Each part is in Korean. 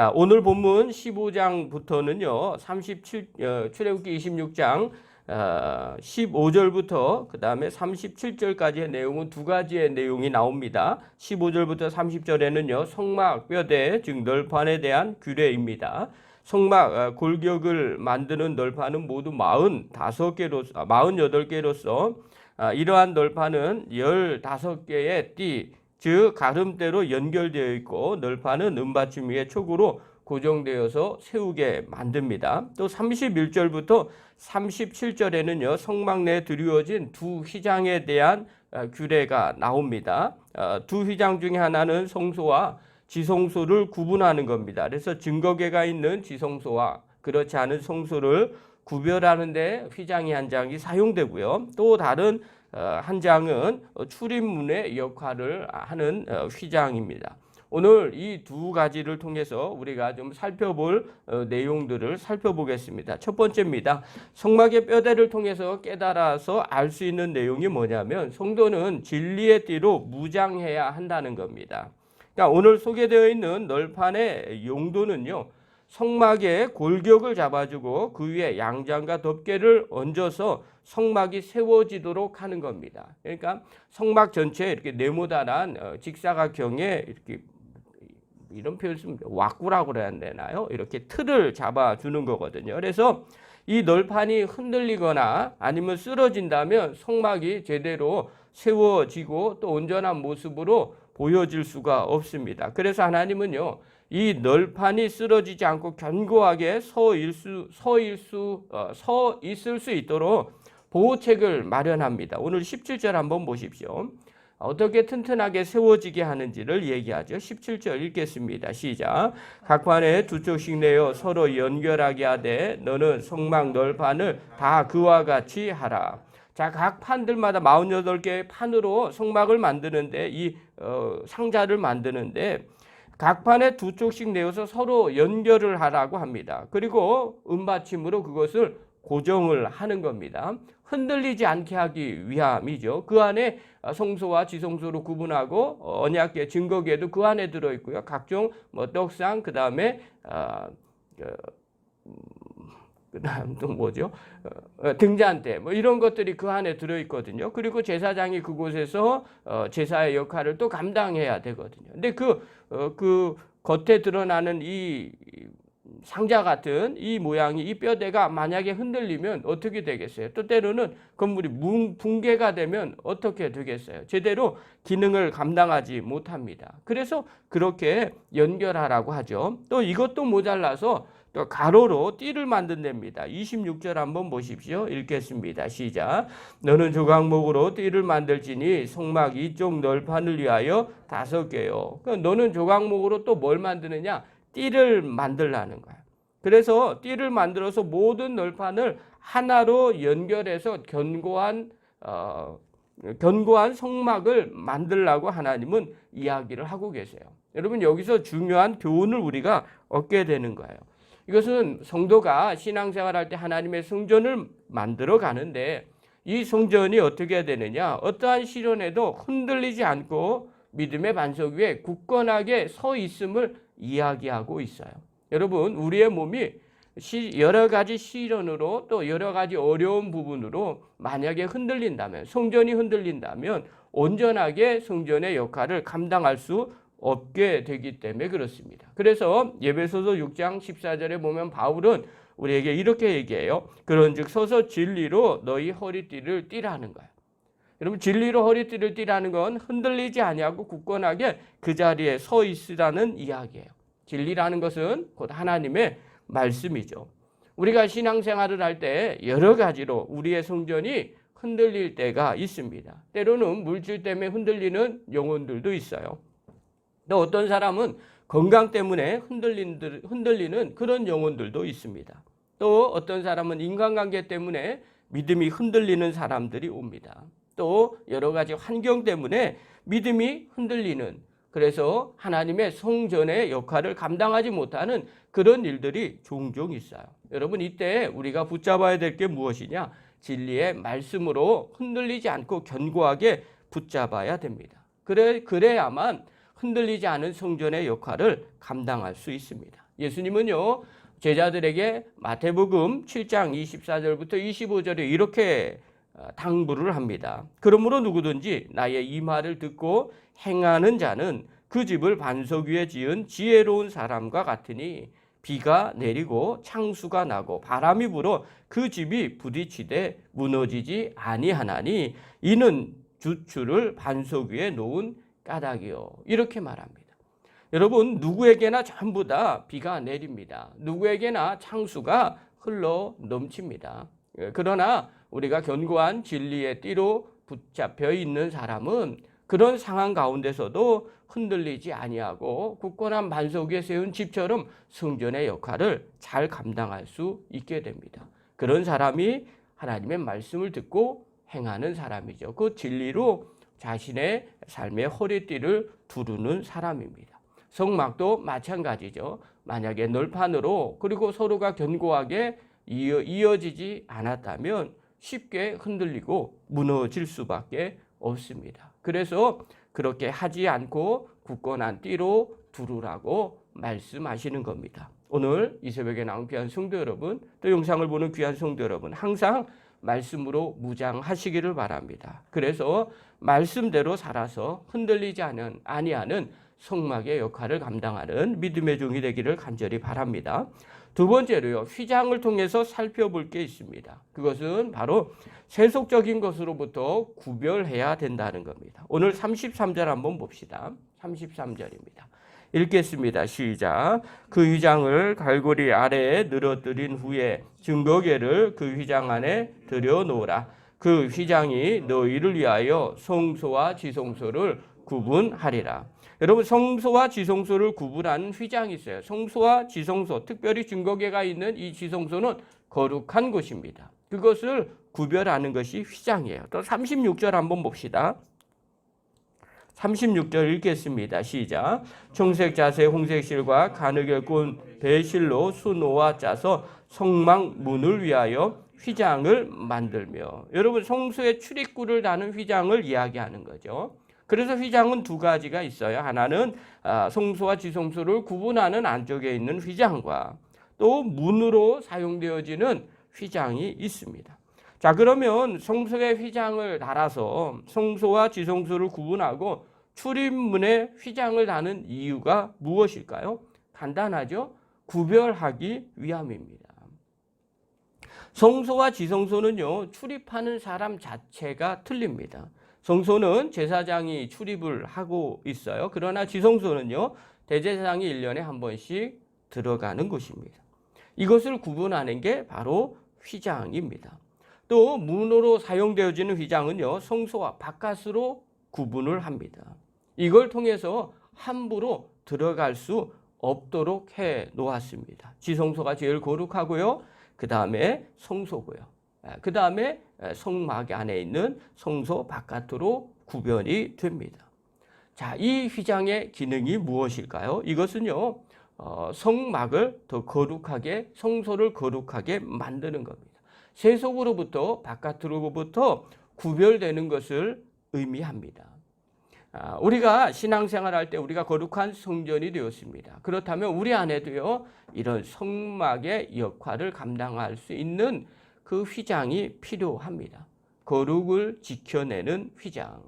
아, 오늘 본문 15장부터는요. 37 어, 출애굽기 26장 어, 15절부터 그 다음에 37절까지의 내용은 두 가지의 내용이 나옵니다. 15절부터 30절에는요. 성막, 뼈대, 즉 널판에 대한 규례입니다. 성막 어, 골격을 만드는 널판은 모두 45개로 48개로서 아, 이러한 널판은 15개의 띠, 즉 가름대로 연결되어 있고 널판은 은받침 위에 촉으로 고정되어서 세우게 만듭니다. 또 31절부터 37절에는요. 성막 내에 드리워진 두 휘장에 대한 어, 규례가 나옵니다. 어, 두 휘장 중에 하나는 성소와 지성소를 구분하는 겁니다. 그래서 증거계가 있는 지성소와 그렇지 않은 성소를 구별하는데 휘장이 한 장이 사용되고요. 또 다른 어, 한 장은 출입문의 역할을 하는 어, 휘장입니다. 오늘 이 두 가지를 통해서 우리가 좀 살펴볼 어, 내용들을 살펴보겠습니다. 첫 번째입니다. 성막의 뼈대를 통해서 깨달아서 알 수 있는 내용이 뭐냐면 성도는 진리의 띠로 무장해야 한다는 겁니다. 그러니까 오늘 소개되어 있는 널판의 용도는요. 성막의 골격을 잡아주고 그 위에 양장과 덮개를 얹어서 성막이 세워지도록 하는 겁니다. 그러니까 성막 전체에 이렇게 네모단한 어, 직사각형의 이렇게 이런 표현 쓰면 왁구라고 그래야 되나요? 이렇게 틀을 잡아주는 거거든요. 그래서 이 널판이 흔들리거나 아니면 쓰러진다면 성막이 제대로 세워지고 또 온전한 모습으로 보여질 수가 없습니다. 그래서 하나님은요, 이 널판이 쓰러지지 않고 견고하게 서 일수 서 일수 어, 서 있을 수 있도록 보호책을 마련합니다. 오늘 17절 한번 보십시오. 어떻게 튼튼하게 세워지게 하는지를 얘기하죠. 17절 읽겠습니다. 시작. 각 판에 두 쪽씩 내어 서로 연결하게 하되 너는 성막 널판을 다 그와 같이 하라. 자, 각 판들마다 48개의 판으로 성막을 만드는데 이 어, 상자를 만드는데 각 판에 두 쪽씩 내어서 서로 연결을 하라고 합니다. 그리고 은받침으로 그것을 고정을 하는 겁니다. 흔들리지 않게 하기 위함이죠. 그 안에 성소와 지성소로 구분하고 어, 언약계 증거계도 그 안에 들어 있고요. 각종 뭐 떡상 그 다음에 아, 그, 음, 그다음 또 뭐죠? 어, 등잔대 뭐 이런 것들이 그 안에 들어 있거든요. 그리고 제사장이 그곳에서 어, 제사의 역할을 또 감당해야 되거든요. 근데 그 어, 그 겉에 드러나는 이 상자 같은 이 모양이 이 뼈대가 만약에 흔들리면 어떻게 되겠어요? 또 때로는 건물이 뭉, 붕괴가 되면 어떻게 되겠어요? 제대로 기능을 감당하지 못합니다. 그래서 그렇게 연결하라고 하죠. 또 이것도 모자라서 또 가로로 띠를 만든답니다. 26절 한번 보십시오. 읽겠습니다. 시작. 너는 조각목으로 띠를 만들지니 성막 이쪽 널판을 위하여 다섯 개요. 그러니까 너는 조각목으로 또 뭘 만드느냐? 띠를 만들라는 거야. 그래서 띠를 만들어서 모든 널판을 하나로 연결해서 견고한 어, 견고한 성막을 만들라고 하나님은 이야기를 하고 계세요. 여러분 여기서 중요한 교훈을 우리가 얻게 되는 거예요. 이것은 성도가 신앙생활할 때 하나님의 성전을 만들어 가는데 이 성전이 어떻게 되느냐? 어떠한 시련에도 흔들리지 않고 믿음의 반석 위에 굳건하게 서 있음을 이야기하고 있어요. 여러분, 우리의 몸이 여러 가지 시련으로 또 여러 가지 어려운 부분으로 만약에 흔들린다면, 성전이 흔들린다면 온전하게 성전의 역할을 감당할 수 없게 되기 때문에 그렇습니다. 그래서 예배소서 6장 14절에 보면 바울은 우리에게 이렇게 얘기해요. 그런즉 서서 진리로 너희 허리띠를 띠라는 거예요. 여러분 진리로 허리띠를 띠라는 건 흔들리지 아니하고 굳건하게 그 자리에 서 있으라는 이야기예요. 진리라는 것은 곧 하나님의 말씀이죠. 우리가 신앙생활을 할 때 여러 가지로 우리의 성전이 흔들릴 때가 있습니다. 때로는 물질 때문에 흔들리는 영혼들도 있어요. 또 어떤 사람은 건강 때문에 흔들린, 흔들리는 그런 영혼들도 있습니다. 또 어떤 사람은 인간관계 때문에 믿음이 흔들리는 사람들이 옵니다. 또 여러 가지 환경 때문에 믿음이 흔들리는 그래서 하나님의 성전의 역할을 감당하지 못하는 그런 일들이 종종 있어요. 여러분 이때 우리가 붙잡아야 될 게 무엇이냐? 진리의 말씀으로 흔들리지 않고 견고하게 붙잡아야 됩니다. 그래 그래야만 흔들리지 않은 성전의 역할을 감당할 수 있습니다. 예수님은요, 제자들에게 마태복음 7장 24절부터 25절에 이렇게 어, 당부를 합니다. 그러므로 누구든지 나의 이 말을 듣고 행하는 자는 그 집을 반석 위에 지은 지혜로운 사람과 같으니 비가 내리고 창수가 나고 바람이 불어 그 집이 부딪히되 무너지지 아니하나니 이는 주추를 반석 위에 놓은 까닭이요 이렇게 말합니다. 여러분 누구에게나 전부 다 비가 내립니다. 누구에게나 창수가 흘러 넘칩니다. 예, 그러나 우리가 견고한 진리의 띠로 붙잡혀 있는 사람은 그런 상황 가운데서도 흔들리지 아니하고 굳건한 반석 위에 세운 집처럼 성전의 역할을 잘 감당할 수 있게 됩니다. 그런 사람이 하나님의 말씀을 듣고 행하는 사람이죠. 그 진리로 자신의 삶의 허리띠를 두르는 사람입니다. 성막도 마찬가지죠. 만약에 널판으로 그리고 서로가 견고하게 이어, 이어지지 않았다면 쉽게 흔들리고 무너질 수밖에 없습니다. 그래서 그렇게 하지 않고 굳건한 띠로 두르라고 말씀하시는 겁니다. 오늘 이 새벽에 나온 귀한 성도 여러분, 또 영상을 보는 귀한 성도 여러분, 항상 말씀으로 무장하시기를 바랍니다. 그래서 말씀대로 살아서 흔들리지 않은 아니하는 성막의 역할을 감당하는 믿음의 종이 되기를 간절히 바랍니다. 두 번째로요, 휘장을 통해서 살펴볼 게 있습니다. 그것은 바로 세속적인 것으로부터 구별해야 된다는 겁니다. 오늘 33절 한번 봅시다. 33절입니다. 읽겠습니다. 시작. 그 휘장을 갈고리 아래에 늘어뜨린 후에 증거계를 그 휘장 안에 들여 놓으라. 그 휘장이 너희를 위하여 성소와 지성소를 구분하리라. 여러분 성소와 지성소를 구분하는 휘장이 있어요. 성소와 지성소, 특별히 증거계가 있는 이 지성소는 거룩한 곳입니다. 그것을 구별하는 것이 휘장이에요. 또 36절 한번 봅시다. 36절 읽겠습니다. 시작. 청색 자세 홍색 실과 가느결 꾼 배실로 수노와 짜서 성막 문을 위하여 휘장을 만들며 여러분 성소의 출입구를 다는 휘장을 이야기하는 거죠. 그래서 휘장은 두 가지가 있어요. 하나는 아, 성소와 지성소를 구분하는 안쪽에 있는 휘장과 또 문으로 사용되어지는 휘장이 있습니다. 자 그러면 성소의 휘장을 달아서 성소와 지성소를 구분하고 출입문에 휘장을 다는 이유가 무엇일까요? 간단하죠. 구별하기 위함입니다. 성소와 지성소는요 출입하는 사람 자체가 틀립니다. 성소는 제사장이 출입을 하고 있어요. 그러나 지성소는요, 대제사장이 1년에 한 번씩 들어가는 곳입니다. 이것을 구분하는 게 바로 휘장입니다. 또 문으로 사용되어지는 휘장은요, 성소와 바깥으로 구분을 합니다. 이걸 통해서 함부로 들어갈 수 없도록 해 놓았습니다. 지성소가 제일 거룩하고요. 그 다음에 성소고요. 그 다음에 성막 안에 있는 성소 바깥으로 구별이 됩니다. 자, 이 휘장의 기능이 무엇일까요? 이것은요, 어, 성막을 더 거룩하게, 성소를 거룩하게 만드는 겁니다. 세속으로부터 바깥으로부터 구별되는 것을 의미합니다. 아, 우리가 신앙생활 할 때 우리가 거룩한 성전이 되었습니다. 그렇다면 우리 안에도요, 이런 성막의 역할을 감당할 수 있는 그 휘장이 필요합니다. 거룩을 지켜내는 휘장.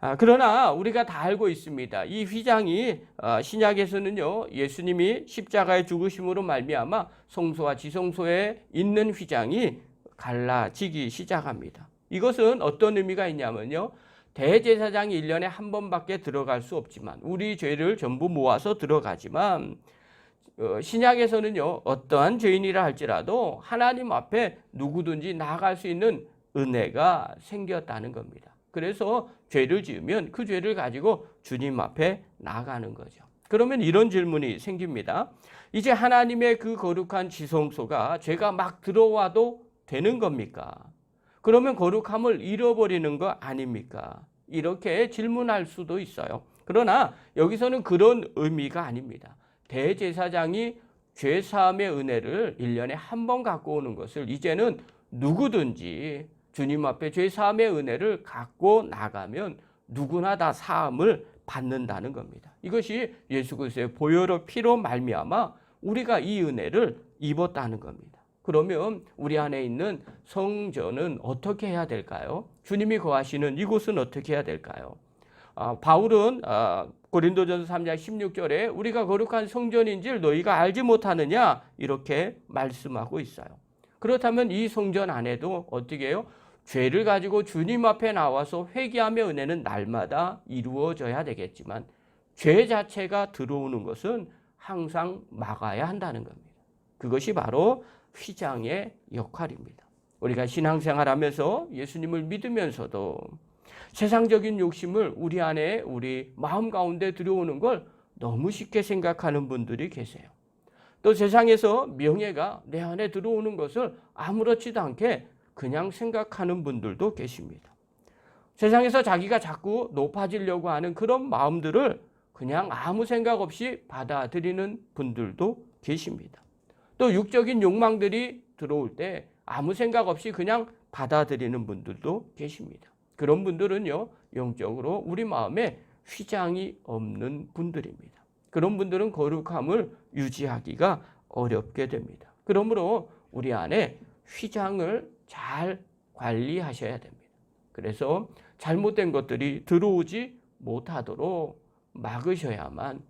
아, 그러나 우리가 다 알고 있습니다. 이 휘장이 어, 신약에서는요 예수님이 십자가의 죽으심으로 말미암아 성소와 지성소에 있는 휘장이 갈라지기 시작합니다. 이것은 어떤 의미가 있냐면요 대제사장이 1년에 한 번밖에 들어갈 수 없지만 우리 죄를 전부 모아서 들어가지만 어, 신약에서는요 어떠한 죄인이라 할지라도 하나님 앞에 누구든지 나아갈 수 있는 은혜가 생겼다는 겁니다. 그래서 죄를 지으면 그 죄를 가지고 주님 앞에 나아가는 거죠. 그러면 이런 질문이 생깁니다. 이제 하나님의 그 거룩한 지성소가 죄가 막 들어와도 되는 겁니까? 그러면 거룩함을 잃어버리는 거 아닙니까? 이렇게 질문할 수도 있어요. 그러나 여기서는 그런 의미가 아닙니다. 대제사장이 죄 사함의 은혜를 1년에 한 번 갖고 오는 것을 이제는 누구든지 주님 앞에 죄 사함의 은혜를 갖고 나가면 누구나 다 사함을 받는다는 겁니다. 이것이 예수 그리스도의 보혈의 피로 말미암아 우리가 이 은혜를 입었다는 겁니다. 그러면 우리 안에 있는 성전은 어떻게 해야 될까요? 주님이 거하시는 이곳은 어떻게 해야 될까요? 아, 바울은 아, 고린도전서 3장 16절에 우리가 거룩한 성전인 줄 너희가 알지 못하느냐 이렇게 말씀하고 있어요. 그렇다면 이 성전 안에도 어떻게 해요? 죄를 가지고 주님 앞에 나와서 회개하며 은혜는 날마다 이루어져야 되겠지만 죄 자체가 들어오는 것은 항상 막아야 한다는 겁니다. 그것이 바로 휘장의 역할입니다. 우리가 신앙생활하면서 예수님을 믿으면서도 세상적인 욕심을 우리 안에 우리 마음 가운데 들어오는 걸 너무 쉽게 생각하는 분들이 계세요. 또 세상에서 명예가 내 안에 들어오는 것을 아무렇지도 않게 그냥 생각하는 분들도 계십니다. 세상에서 자기가 자꾸 높아지려고 하는 그런 마음들을 그냥 아무 생각 없이 받아들이는 분들도 계십니다. 또 육적인 욕망들이 들어올 때 아무 생각 없이 그냥 받아들이는 분들도 계십니다. 그런 분들은요, 영적으로 우리 마음에 휘장이 없는 분들입니다. 그런 분들은 거룩함을 유지하기가 어렵게 됩니다. 그러므로 우리 안에 휘장을 잘 관리하셔야 됩니다. 그래서 잘못된 것들이 들어오지 못하도록 막으셔야만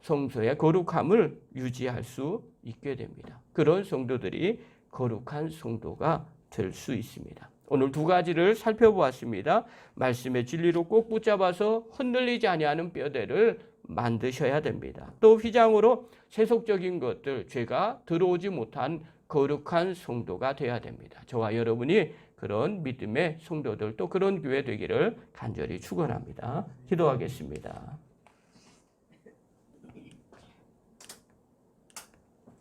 성소의 거룩함을 유지할 수 있게 됩니다. 그런 성도들이 거룩한 성도가 될 수 있습니다. 오늘 두 가지를 살펴보았습니다. 말씀의 진리로 꼭 붙잡아서 흔들리지 아니하는 뼈대를 만드셔야 됩니다. 또 휘장으로 세속적인 것들, 죄가 들어오지 못한 거룩한 성도가 되어야 됩니다. 저와 여러분이 그런 믿음의 성도들 또 그런 교회 되기를 간절히 축원합니다. 기도하겠습니다.